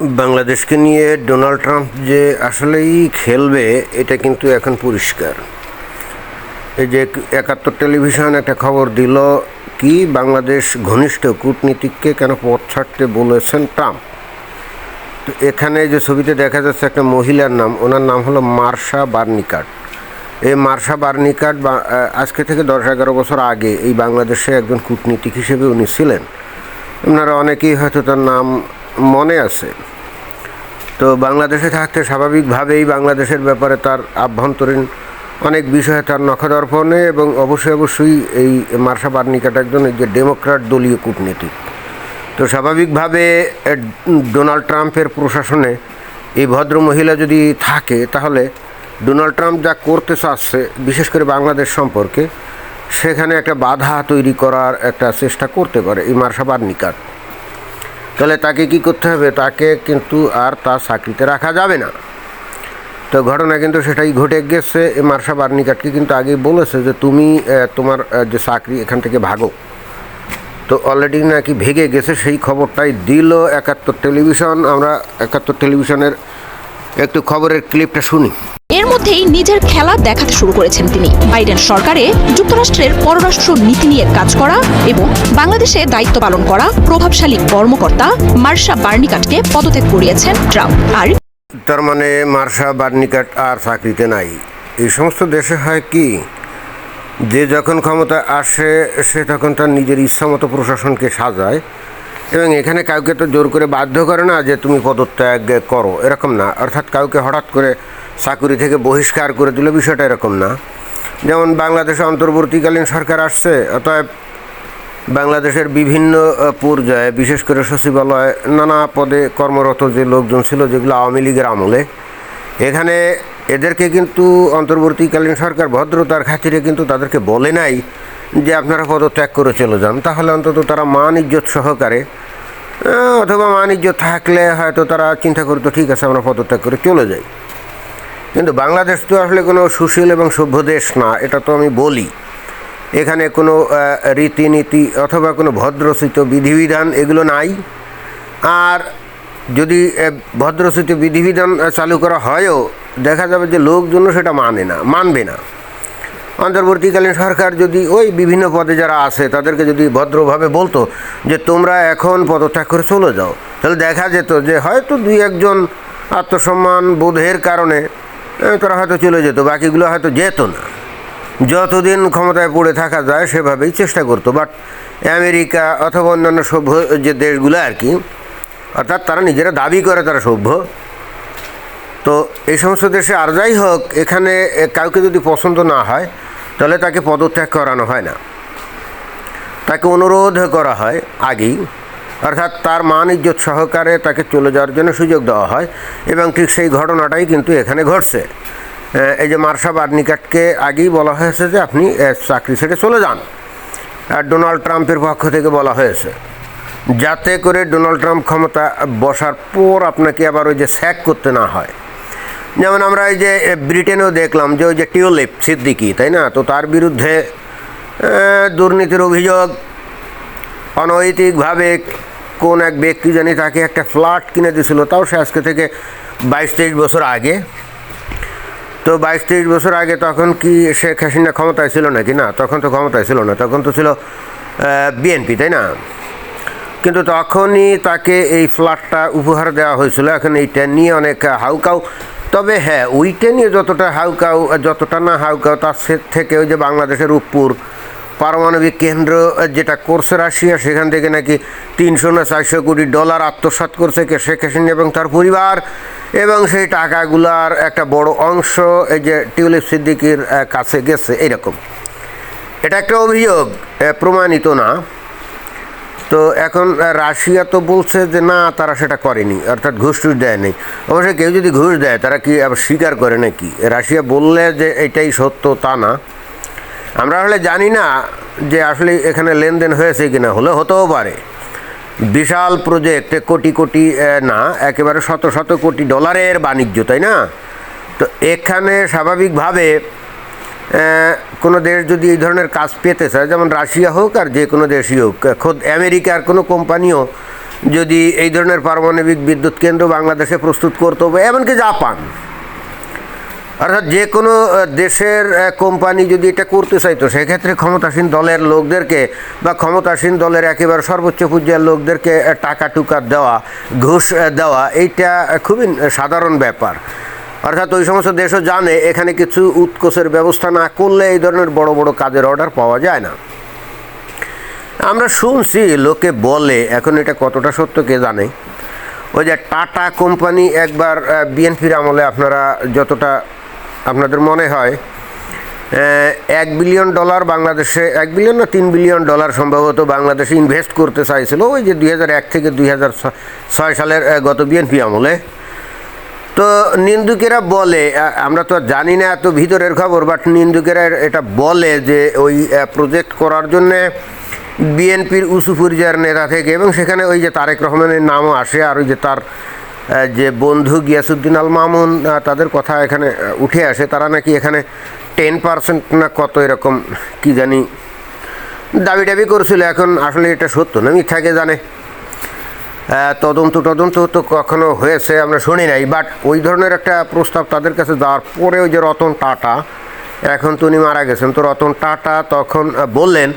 বাংলাদেশকে নিয়ে Donald Trump যে আসলেই খেলবে, এটা কিন্তু এখন পরিষ্কার। এই যে একাত্তর টেলিভিশন একটা খবর দিল, কি বাংলাদেশ ঘনিষ্ঠ কূটনীতিককে কেন পথ ছাড়তে বলেছেন ট্রাম্প? তো এখানে যে ছবিতে দেখা যাচ্ছে একটা মহিলার নাম, ওনার নাম হলো মার্শা বার্নিকাট। এই মার্শা বার্নিকাট আজকে থেকে দশ এগারো বছর আগে এই বাংলাদেশে একজন কূটনীতিক হিসেবে উনি ছিলেন। আপনারা অনেকেই হয়তো তার নাম মনে আছে। তো বাংলাদেশে থাকতে স্বাভাবিকভাবেই বাংলাদেশের ব্যাপারে তার আভ্যন্তরীণ অনেক বিষয়ে তার নখদর্পণে এবং অবশ্যই অবশ্যই এই মার্শা বার্নিকাট একজন যে ডেমোক্র্যাট দলীয় কূটনীতিক তো স্বাভাবিকভাবে ডোনাল্ড ট্রাম্পের প্রশাসনে এই ভদ্র মহিলা যদি থাকে, তাহলে ডোনাল্ড ট্রাম্প যা করতে চাচ্ছে, বিশেষ করে বাংলাদেশ সম্পর্কে, সেখানে একটা বাধা তৈরি করার একটা চেষ্টা করতে পারে এই মার্শা বার্নিকাট তাহলে তাকে কি করতে হবে? তাকে কিন্তু আর তার চাকরিতে রাখা যাবে না। তো ঘটনা কিন্তু সেটাই ঘটে গেছে। মার্শা বার্নিকাটকে কিন্তু আগেই বলেছে যে তুমি তোমার যে চাকরি এখান থেকে ভাগো। তো অলরেডি নাকি ভেঙে গেছে, সেই খবরটাই দিল একাত্তর টেলিভিশন। আমরা একাত্তর টেলিভিশনের একটু খবরের ক্লিপটা শুনি। এর মধ্যেই নিজের খেলা দেখাতে শুরু করেছেন তিনি। বাইডেন সরকারে যুক্তরাষ্ট্রের পররাষ্ট্র নীতি নিয়ে কাজ করা এবং বাংলাদেশে দায়িত্ব পালন করা প্রভাবশালী কর্মকর্তা মার্শা বার্নিকাটকে পদত্যাগ করিয়েছেন ট্রাম্প। আর তার মানে মার্শা বার্নিকাট আর চাকরিতে নাই। এই সমস্ত দেশে হয় কি? যে যখন ক্ষমতা আসে, সে তখন তার নিজের ইচ্ছামতো প্রশাসনকে সাজায় এবং এখানে কাউকে তো জোর করে বাধ্য করে না যে তুমি পদত্যাগ করো। এরকম না। অর্থাৎ কাউকে হঠাৎ করে চাকুরি থেকে বহিষ্কার করে দিল বিষয়টা এরকম না। যেমন বাংলাদেশে অন্তর্বর্তীকালীন সরকার আসছে, অতএব বাংলাদেশের বিভিন্ন পর্যায়ে বিশেষ করে সচিবালয় নানা পদে কর্মরত যে লোকজন ছিল, যেগুলো আওয়ামী লীগের আমলে, এখানে এদেরকে কিন্তু অন্তর্বর্তীকালীন সরকার ভদ্রতার খাতিরে কিন্তু তাদেরকে বলে নাই যে আপনারা পদত্যাগ করে চলে যান। তাহলে অন্তত তারা মান ইজ্জত সহকারে অথবা মান ইজ্জত থাকলে হয়তো তারা চিন্তা করতো, ঠিক আছে, আমরা পদত্যাগ করে চলে যাই। কিন্তু বাংলাদেশ তো আসলে কোনো সুশীল এবং সভ্য দেশ না এটা তো আমি বলি। এখানে কোনো রীতিনীতি অথবা কোনো ভদ্রচিত বিধিবিধান এগুলো নাই। আর যদি আহ, ভদ্রচিত বিধিবিধান চালু করা হয়ও দেখা যাবে যে লোকজন সেটা মানে না মানবে না। অন্তর্বর্তীকালীন সরকার যদি ওই বিভিন্ন পদে যারা আছে তাদেরকে যদি ভদ্রভাবে বলতো যে তোমরা এখন পদত্যাগ করে চলে যাও তাহলে দেখা যেত যে হয়তো দুই একজন আত্মসম্মান বোধের কারণে তারা হয়তো চলে যেত, বাকিগুলো হয়তো যেত না। যতদিন ক্ষমতায় পড়ে থাকা যায় সেভাবেই চেষ্টা করতো বাট আমেরিকা অথবা অন্যান্য সভ্য যে দেশগুলো আর কি, অর্থাৎ তারা নিজেরা দাবি করে তারা সভ্য। তো এই সমস্ত দেশে আর যাই হোক, এখানে কাউকে যদি পছন্দ না হয়, তাহলে তাকে পদত্যাগ করানো হয় না। তাকে অনুরোধ করা হয় আগেই। অর্থাৎ তার মান ইজ্জত সহকারে তাকে চলে যাওয়ার জন্য সুযোগ দেওয়া হয় এবং ঠিক সেই ঘটনাটাই কিন্তু এখানে ঘটছে। এই যে মার্শা বার্নিকাটকে আগেই বলা হয়েছে যে আপনি চাকরি ছেড়ে চলে যান। আর ডোনাল্ড ট্রাম্পের পক্ষ থেকে বলা হয়েছে, যাতে করে ডোনাল্ড ট্রাম্প ক্ষমতা বসার পর আপনাকে আবার ওই যে স্যাক করতে না হয়। যেমন আমরা এই যে ব্রিটেনেও দেখলাম যে ওই যে টিউলিপ সিদ্দিকি, তাই না? তো তার বিরুদ্ধে দুর্নীতির অভিযোগ, অনৈতিকভাবে কোন এক ব্যক্তি জানি তাকে একটা ফ্ল্যাট কিনে দিয়েছিল, তাও সে আজকে থেকে বাইশ তেইশ বছর আগে। তো বাইশ তেইশ বছর আগে তখন কি শেখ হাসিনা ক্ষমতায় ছিল নাকি? না, তখন তো ক্ষমতায় ছিল না, তখন তো ছিল বিএনপি তাই না? কিন্তু তখনই তাকে এই ফ্ল্যাটটা উপহার দেওয়া হয়েছিল, এখন এইটা নিয়ে অনেক হাউকাউ। তবে হ্যাঁ ওইটা নিয়ে যতটা হাউকাউ, যতটা না হাউকাউ, তার থেকে ওই যে বাংলাদেশের উপপুর পারমাণবিক কেন্দ্র যেটা করছে রাশিয়া, সেখান থেকে নাকি তিনশো না চারশো কোটি ডলার আত্মসাৎ করছে শেখ হাসিনা এবং তার পরিবার। এবং সেই টাকাগুলার একটা বড় অংশ এই যে টিউলিপ সিদ্দিকির কাছে গেছে, এইরকম। এটা একটা অভিযোগ প্রমাণিত না। তো এখন রাশিয়া তো বলছে যে না, তারা সেটা করেনি, অর্থাৎ ঘুষ টুস দেয়নি। অবশ্যই কেউ যদি ঘুষ দেয়, তারা কি স্বীকার করে নাকি? রাশিয়া বললে যে এটাই সত্য, তা না। আমরা আসলে জানি না যে আসলে এখানে লেনদেন হয়েছে কি না হলে হতেও পারে। বিশাল প্রজেক্ট কোটি কোটি না, একেবারে শত শত কোটি ডলারের বাণিজ্য, তাই না? তো এখানে স্বাভাবিকভাবে কোনো দেশ যদি এই ধরনের কাজ পেতে চায়, যেমন রাশিয়া হোক আর যে কোনো দেশই হোক, খোদ আমেরিকার কোনো কোম্পানিও যদি এই ধরনের পারমাণবিক বিদ্যুৎ কেন্দ্র বাংলাদেশে প্রস্তুত করতে হবে, এমনকি জাপান। অর্থাৎ যে কোনো দেশের কোম্পানি যদি এটা করতে চাইতো সেক্ষেত্রে ক্ষমতাসীন দলের লোকদেরকে বা ক্ষমতাসীন দলের একেবারে সর্বোচ্চ পর্যায়ের লোকদেরকে টাকা টুকা দেওয়া, ঘুষ দেওয়া, এইটা খুবই সাধারণ ব্যাপার। অর্থাৎ ওই সমস্ত দেশও জানে, এখানে কিছু উৎকোষের ব্যবস্থা না করলে এই ধরনের বড় বড় কাজের অর্ডার পাওয়া যায় না। আমরা শুনছি, লোকে বলে, এখন এটা কতটা সত্য কে জানে? ওই যে টাটা কোম্পানি একবার বিএনপির আমলে আপনারা যতটা আপনাদের মনে হয় এক বিলিয়ন ডলার বাংলাদেশে, এক বিলিয়ন না তিন বিলিয়ন ডলার সম্ভবত বাংলাদেশে ইনভেস্ট করতে চাইছিল ওই যে দুই থেকে দুই সালের গত বিএনপি আমলে। তো নিন্দুকেরা বলে আমরা তো জানি না এত ভিতরের খবর বাট নিন্দুকেরা এটা বলে যে ওই প্রজেক্ট করার জন্যে বিএনপির উঁচু পর্যায়ের নেতা থেকে এবং সেখানে ওই যে তারেক রহমানের নামও আসে, আর ওই যে তার যে বন্ধু গিয়াসুদ্দিন আল মামুন তাদের কথা এখানে উঠে আসে। তারা নাকি এখানে টেন পার্সেন্ট না কত এরকম, কি জানি, দাবি দাবি করেছিল। এখন আসলে এটা সত্য না মিথ্যাকে জানে? তদন্ত তদন্ত তো কখনো হয়েছে, আমরা শুনি নাই। বাট ওই ধরনের একটা প্রস্তাব তাদের কাছে যাওয়ার পরে ওই যে রতন টাটা, এখন তো উনি মারা গেছেন। তো রতন টাটা তখন বললেন,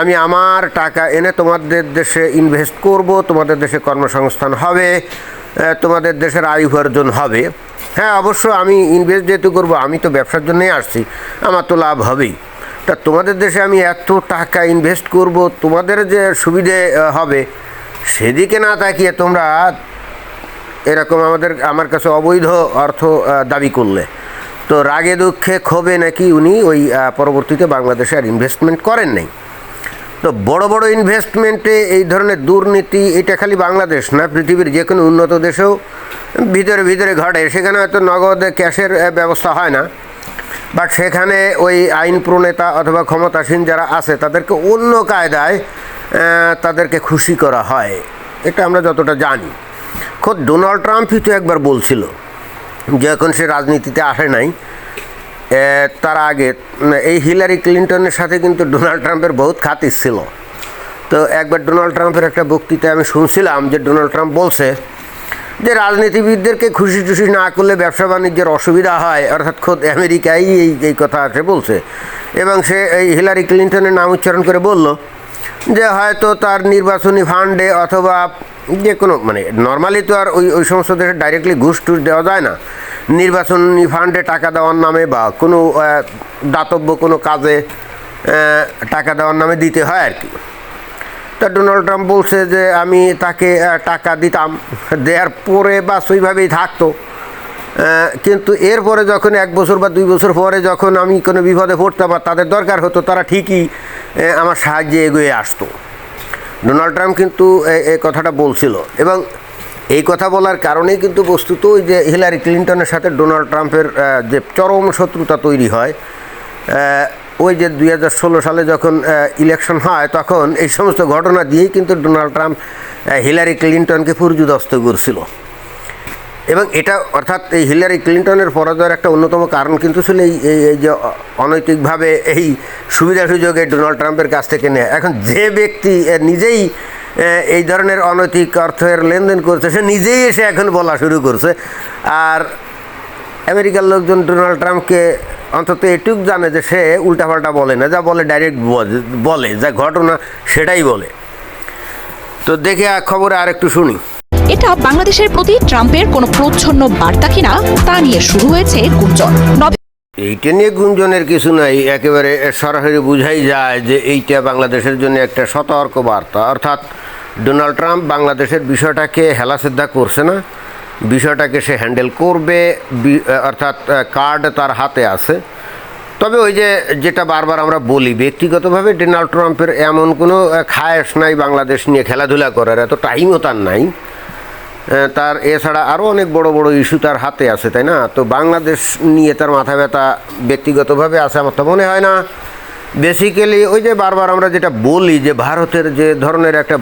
আমি আমার টাকা এনে তোমাদের দেশে ইনভেস্ট করব, তোমাদের দেশে কর্মসংস্থান হবে। তোমাদের দেশের আয় উপার্জন হবে। হ্যাঁ অবশ্য আমি ইনভেস্ট যেহেতু করব, আমি তো ব্যবসার জন্যই আসছি, আমার তো লাভ হবেই। তা তোমাদের দেশে আমি এত টাকা ইনভেস্ট করব, তোমাদের যে সুবিধে হবে, সেদিকে না তাকিয়ে তোমরা এরকম আমাদের, আমার কাছে অবৈধ অর্থ দাবি করলে। তো রাগে দুঃখে ক্ষোভে নাকি উনি ওই পরবর্তীতে বাংলাদেশে আর ইনভেস্টমেন্ট করেন নাই। তো বড় বড় ইনভেস্টমেন্টে এই ধরনের দুর্নীতি, এটা খালি বাংলাদেশ না, পৃথিবীর যে কোনো উন্নত দেশেও ভিতরে ভিতরে ঘটে। সেখানে হয়তো নগদ ক্যাশের ব্যবস্থা হয় না। বাট সেখানে ওই আইন প্রণেতা অথবা ক্ষমতাসীন যারা আছে, তাদেরকে অন্য কায়দায় তাদেরকে খুশি করা হয়। এটা আমরা যতটা জানি। খোদ ডোনাল্ড ট্রাম্পই তো একবার বলছিল যখন সে রাজনীতিতে আসে নাই। তার আগে এই হিলারি ক্লিন্টনের সাথে কিন্তু ডোনাল্ড ট্রাম্পের বহুত খাতির ছিল। তো একবার ডোনাল্ড ট্রাম্পের একটা বক্তৃতায় আমি শুনছিলাম যে ডোনাল্ড ট্রাম্প বলছে যে রাজনীতিবিদদেরকে খুশি টুশি না করলে ব্যবসা বাণিজ্যের অসুবিধা হয়, অর্থাৎ খোদ আমেরিকাই এই এই কথা আছে বলছে। এবং সে এই হিলারি ক্লিন্টনের নাম উচ্চারণ করে বলল যে হয়তো তার নির্বাচনী ফান্ডে অথবা যে কোনো মানে নর্মালি তো আর ওই ওই সমস্ত দেশে ডাইরেক্টলি ঘুষ টুস দেওয়া যায় না। নির্বাচনী ফান্ডে টাকা দেওয়ার নামে বা কোনো দাতব্য কোনো কাজে টাকা দেওয়ার নামে দিতে হয় আর কি। তা ডোনাল্ড ট্রাম্প বলছে যে, আমি তাকে টাকা দিতাম, দেওয়ার পরে বা ওইভাবেই থাকতো। কিন্তু এরপরে যখন এক বছর বা দুই বছর পরে যখন আমি কোনো বিপদে পড়তাম বা তাদের দরকার হতো, তারা ঠিকই আমার সাহায্যে এগিয়ে আসতো। ডোনাল্ড ট্রাম্প কিন্তু এই কথাটা বলছিল। এবং এই কথা বলার কারণেই কিন্তু বস্তুত ওই যে হিলারি ক্লিন্টনের সাথে ডোনাল্ড ট্রাম্পের যে চরম শত্রুতা তৈরি হয় ওই যে দুই হাজার ষোলো সালে যখন ইলেকশন হয়, তখন এই সমস্ত ঘটনা দিয়েই কিন্তু ডোনাল্ড ট্রাম্প হিলারি ক্লিন্টনকে ফুরজুদস্ত করছিল। এবং এটা অর্থাৎ এই হিলারি ক্লিন্টনের পরাজয়ের একটা অন্যতম কারণ কিন্তু ছিল এই, এই- যে অনৈতিকভাবে এই সুবিধা সুযোগে ডোনাল্ড ট্রাম্পের কাছ থেকে নেয়। এখন যে ব্যক্তি নিজেই এই ধরনের অনৈতিক অর্থের লেনদেন করছে, সে নিজেই এসে এখন বলা শুরু করছে। আর আমেরিকার লোকজন ডোনাল্ড ট্রাম্পকে অন্তত এটুক জানে যে সে উল্টাপাল্টা বলে না, যা বলে ডাইরেক্ট বলে যা ঘটনা সেটাই বলে। তো দেখে খবরে আর একটু শুনি। এটা বাংলাদেশের প্রতি ট্রাম্পের কোনো প্রচ্ছন্ন বার্তা কিনা তা নিয়ে শুরু হয়েছে গুঞ্জন। এইটা নিয়ে গুঞ্জনের কিছু নাই, একেবারে সরাসরি বুঝাই যায় যে এইটা বাংলাদেশের জন্য একটা সতর্ক বার্তা। অর্থাৎ ডোনাল্ড ট্রাম্প বাংলাদেশের বিষয়টাকে হেলাসেদ্ধা করছে না, বিষয়টাকে সে হ্যান্ডেল করবে অর্থাৎ কার্ড তার হাতে আছে। তবে ওই যে, যেটা বারবার আমরা বলি, ব্যক্তিগতভাবে ডোনাল্ড ট্রাম্পের এমন কোনো খায়েশ নাই বাংলাদেশ নিয়ে খেলাধুলা করার, এত টাইমও তার নাই। তার এছাড়া আরও অনেক বড় বড় ইস্যু তার হাতে আছে, তাই না? তো বাংলাদেশ নিয়ে তার মাথা ব্যথা ব্যক্তিগতভাবে আছে আমার তো মনে হয় না। বেসিক্যালি ওই যে বারবার আমরা যেটা বলি যে ভারতের যে ধরনের একটা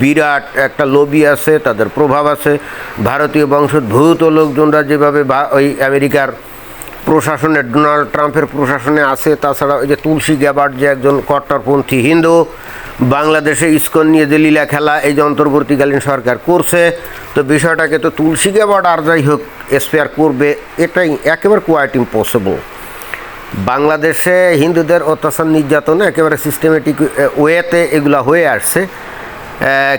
বিরাট একটা লবি আছে, তাদের প্রভাব আছে, ভারতীয় বংশোদ্ভূত লোকজনরা যেভাবে ওই আমেরিকার প্রশাসনে, ডোনাল্ড ট্রাম্পের প্রশাসনে আছে, তাছাড়া ওই যে তুলসী গ্যাবার্ড যে একজন কট্টরপন্থী হিন্দু বাংলাদেশে ইস্কন নিয়ে যে লীলা খেলা, এই যে অন্তর্বর্তীকালীন সরকার করছে, তো বিষয়টাকে তো তুলসীকে বর্ডার যাই হোক স্পেয়ার করবে, এটাই একেবারে কোয়াইট ইম্পসিবল বাংলাদেশে হিন্দুদের অত্যাচার নির্যাতন একেবারে সিস্টেমেটিক ওয়েতে এগুলো হয়ে আসছে।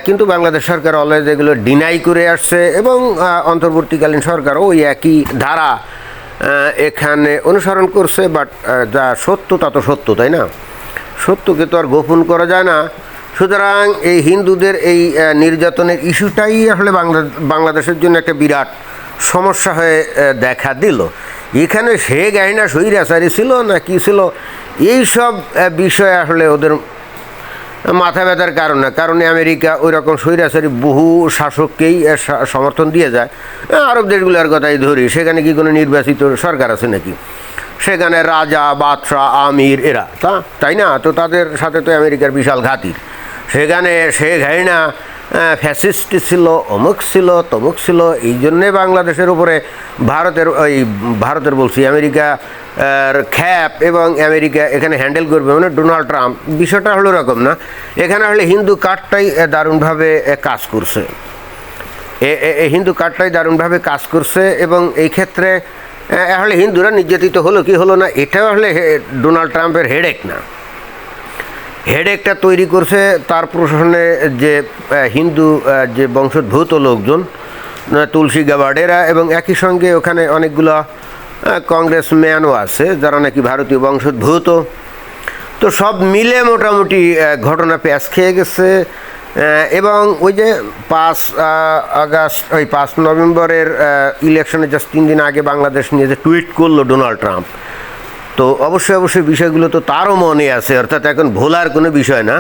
কিন্তু বাংলাদেশ সরকার অলওয়েজ এগুলো ডিনাই করে আসছে এবং অন্তর্বর্তীকালীন সরকার ওই একই ধারা এখানে অনুসরণ করছে বাট যা সত্য তা তো সত্য, তাই না? সত্যকে তো আর গোপন করা যায় না। সুতরাং এই হিন্দুদের এই নির্যাতনের ইস্যুটাই আসলে বাংলা বাংলাদেশের জন্য একটা বিরাট সমস্যা হয়ে দেখা দিল। এখানে সে গাহিনা সৈরাচারী ছিল না কি ছিল এইসব আহ, বিষয় আসলে ওদের মাথা ব্যথার কারণ কারণে আমেরিকা ওই রকম স্বৈরাচারী বহু শাসককেই সমর্থন দিয়ে যায়। আরব দেশগুলোর কথাই ধরি সেখানে কি কোনো নির্বাচিত সরকার আছে নাকি? সেখানে রাজা বাদশাহ আমির এরা, তা? তাই না? তো তাদের সাথে তো আমেরিকার বিশাল ঘাতির সেখানে সে ঘাইনা ফ্যাসিস্ট ছিল, অমুক ছিল, তমুক ছিল, এই জন্যে বাংলাদেশের উপরে ভারতের, ওই ভারতের বলছি আমেরিকা খ্যাপ এবং আমেরিকা এখানে হ্যান্ডেল করবে মানে ডোনাল্ড ট্রাম্প। বিষয়টা হলো এরকম না, এখানে হলে হিন্দু কার্ডটাই দারুণভাবে কাজ করছে। এ- হিন্দু কার্ডটাই দারুণভাবে কাজ করছে এবং এই ক্ষেত্রে আসলে হিন্দুরা নির্যাতিত হলো, কি হলো না, এটাও আসলে ডোনাল্ড ট্রাম্পের হেডেক না। হেডেকটা তৈরি করছে তার প্রশাসনে যে হিন্দু যে বংশোদ্ভূত লোকজন তুলসী গাবার্ডেরা এবং একই সঙ্গে ওখানে অনেকগুলো কংগ্রেসম্যানও আছে, যারা নাকি ভারতীয় বংশোদ্ভূত। তো সব মিলে মোটামুটি ঘটনা প্যাঁচ খেয়ে গেছে। এবং ওই যে পাঁচ আগস্ট, ওই পাঁচ নভেম্বরের ইলেকশনে জাস্ট তিন দিন আগে বাংলাদেশ নিয়ে যে টুইট করল ডোনাল্ড ট্রাম্প। তো অবশ্যই অবশ্যই বিষয়গুলো তো তারও মনে আছে, অর্থাৎ এখন ভোলার কোনো বিষয় না।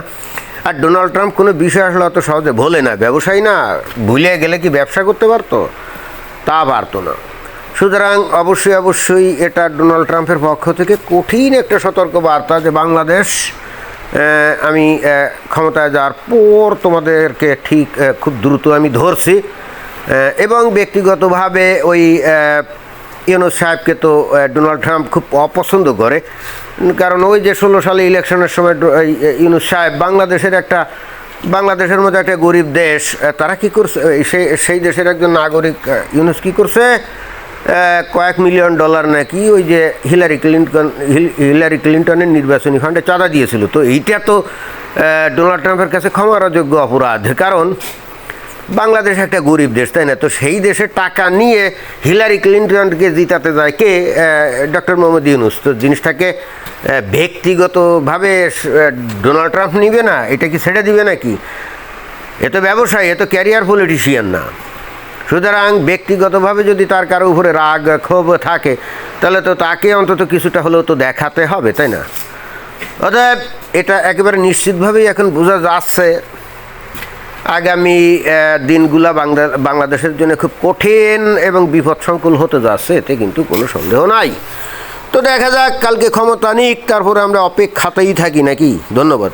আর ডোনাল্ড ট্রাম্প কোনো বিষয় আসলে অত সহজে ভোলে না। ব্যবসায়ী না, ভুলে গেলে কি ব্যবসা করতে পারতো? তা পারতো না। সুতরাং অবশ্যই অবশ্যই এটা ডোনাল্ড ট্রাম্পের পক্ষ থেকে কঠিন একটা সতর্ক বার্তা যে বাংলাদেশ আমি ক্ষমতায় যাওয়ার পর তোমাদেরকে ঠিক খুব দ্রুত আমি ধরছি। এবং ব্যক্তিগতভাবে ওই ইউনুস সাহেবকে তো ডোনাল্ড ট্রাম্প খুব অপছন্দ করে। কারণ ওই যে ষোলো সালে ইলেকশনের সময় ইউনুস সাহেব বাংলাদেশের একটা, বাংলাদেশের মতো একটা গরিব দেশ তারা কি করছে? সেই সেই দেশের একজন নাগরিক ইউনুস কি করছে? কয়েক মিলিয়ন ডলার নাকি ওই যে হিলারি ক্লিন্টন, হিল- হিলারি ক্লিন্টনের নির্বাচনী ফান্ডে চাঁদা দিয়েছিল। তো এইটা তো ডোনাল্ড ট্রাম্পের কাছে ক্ষমার অযোগ্য অপরাধ। কারণ বাংলাদেশ একটা গরিব দেশ, তাই না? তো সেই দেশে টাকা নিয়ে হিলারি ক্লিন্টনকে জিতাতে যায় কে? ডক্টর মোহাম্মদ ইউনুস। তো জিনিসটাকে ব্যক্তিগতভাবে ডোনাল্ড ট্রাম্প নিবে না, এটা কি ছেড়ে দিবে নাকি? এ তো ব্যবসায়ী, এ তো ক্যারিয়ার পলিটিশিয়ান না। সুতরাং ব্যক্তিগতভাবে যদি তার কারও উপরে রাগ ক্ষোভ থাকে, তাহলে তো তাকে অন্তত কিছুটা হলেও তো দেখাতে হবে, তাই না? অতএব এটা একেবারে নিশ্চিতভাবেই এখন বোঝা যাচ্ছে আগামী দিনগুলা বাংলা, বাংলাদেশের জন্য খুব কঠিন এবং বিপদসংকুল হতে যাচ্ছে, এতে কিন্তু কোনো সন্দেহ নাই। তো দেখা যাক, কালকে ক্ষমতা নিক, তারপরে আমরা অপেক্ষাতেই থাকি নাকি? ধন্যবাদ।